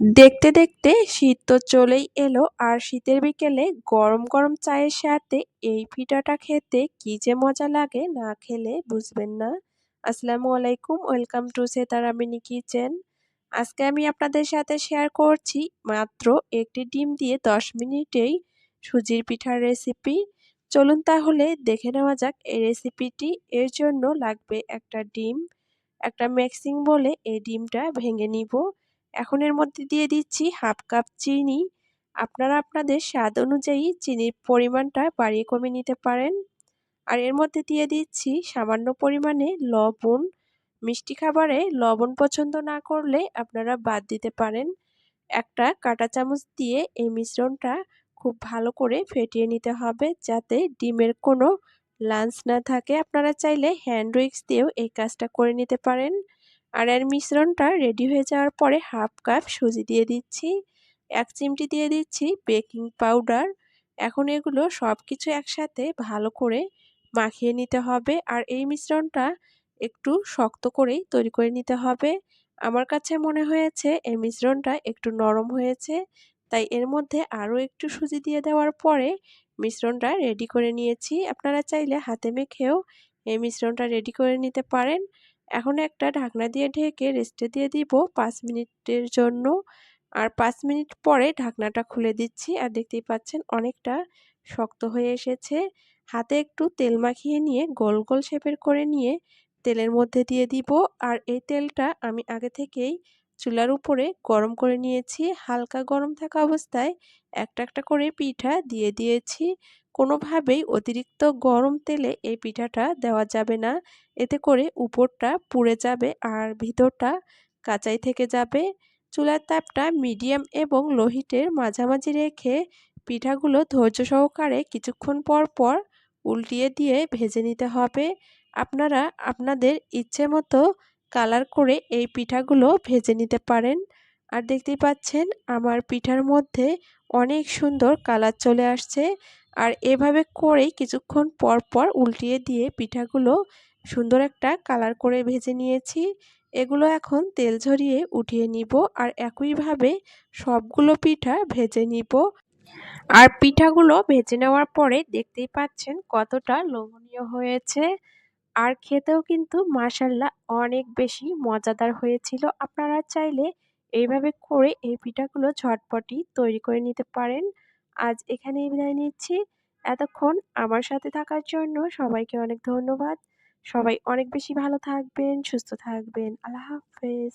দেখতে দেখতে শীত তো চলেই এলো, আর শীতের বিকেলে গরম গরম চায়ের সাথে এই পিঠাটা খেতে কি যে মজা লাগে না খেলে বুঝবেন না। আসসালামু আলাইকুম, ওয়েলকাম টু সেতারামিনি কিচেন। আজকে আমি আপনাদের সাথে শেয়ার করছি মাত্র একটি ডিম দিয়ে দশ মিনিটেই সুজির পিঠার রেসিপি চলুন তাহলে দেখে নেওয়া যাক এই রেসিপিটি এর জন্য লাগবে একটা ডিম। একটা মিক্সিং বলে এই ডিমটা ভেঙে নিব। এখন এর মধ্যে দিয়ে দিচ্ছি হাফ কাপ চিনি। আপনারা আপনাদের স্বাদ অনুযায়ী চিনির পরিমাণটা বাড়িয়ে কমে নিতে পারেন। আর এর মধ্যে দিয়ে দিচ্ছি সামান্য পরিমাণে লবণ। মিষ্টি খাবারে লবণ পছন্দ না করলে আপনারা বাদ দিতে পারেন। একটা কাঁটা চামচ দিয়ে এই মিশ্রণটা খুব ভালো করে ফেটিয়ে নিতে হবে যাতে ডিমের কোনো লাঞ্চ না থাকে। আপনারা চাইলে হ্যান্ড উইক্স দিয়েও এই কাজটা করে নিতে পারেন। আর এর মিশ্রণটা রেডি হয়ে যাওয়ার পরে হাফ কাপ সুজি দিয়ে দিচ্ছি, এক চিমটি দিয়ে দিচ্ছি বেকিং পাউডার এখন এগুলো সব কিছু একসাথে ভালো করে মাখিয়ে নিতে হবে আর এই মিশ্রণটা একটু শক্ত করেই তৈরি করে নিতে হবে। আমার কাছে মনে হয়েছে এই মিশ্রণটা একটু নরম হয়েছে, তাই এর মধ্যে আরও একটু সুজি দিয়ে দেওয়ার পরে মিশ্রণটা রেডি করে নিয়েছি। আপনারা চাইলে হাতে মেখেও এই মিশ্রণটা রেডি করে নিতে পারেন। এখন একটা ঢাকনা দিয়ে ঢেকে রেস্টে দিয়ে দিব পাঁচ মিনিটের জন্য। আর পাঁচ মিনিট পরে ঢাকনাটা খুলে দিচ্ছি আর দেখতেই পাচ্ছেন অনেকটা শক্ত হয়ে এসেছে। হাতে একটু তেল মাখিয়ে নিয়ে গোল গোল শেপের করে নিয়ে তেলের মধ্যে দিয়ে দিব। আর এই তেলটা আমি আগে থেকেই চুলার উপরে গরম করে নিয়েছি। হালকা গরম থাকা অবস্থায় একটা একটা করে পিঠা দিয়ে দিয়েছি। কোনোভাবেই অতিরিক্ত গরম তেলে এই পিঠাটা দেওয়া যাবে না। এতে করে উপরটা পুড়ে যাবে আর ভিতরটা কাঁচাই থেকে যাবে। চুলার তাপটা মিডিয়াম এবং লোহিটের মাঝামাঝি রেখে পিঠাগুলো ধৈর্য সহকারে কিছুক্ষণ পর পর উল্টিয়ে দিয়ে ভেজে নিতে হবে। আপনারা আপনাদের ইচ্ছে মতো কালার করে এই পিঠাগুলো ভেজে নিতে পারেন। আর দেখতেই পাচ্ছেন আমার পিঠার মধ্যে অনেক সুন্দর কালার চলে আসছে। আর এভাবে করেই কিছুক্ষণ পর পর উল্টিয়ে দিয়ে পিঠাগুলো সুন্দর একটা কালার করে ভেজে নিয়েছি। এগুলো এখন তেল ঝরিয়ে উঠিয়ে নিব আর একইভাবে সবগুলো পিঠা ভেজে নিব। আর পিঠাগুলো ভেজে নেওয়ার পরে দেখতেই পাচ্ছেন কতটা লোভনীয় হয়েছে। আর খেতেও কিন্তু মাসাল্লা অনেক বেশি মজাদার হয়েছিল। আপনারা চাইলে এইভাবে করে এই পিঠাগুলো ঝটপটি তৈরি করে নিতে পারেন। আজ এখানেই বিদায় নিচ্ছি। এতক্ষণ আমার সাথে থাকার জন্য সবাইকে অনেক ধন্যবাদ। সবাই অনেক বেশি ভালো থাকবেন, সুস্থ থাকবেন। আল্লাহ হাফেজ।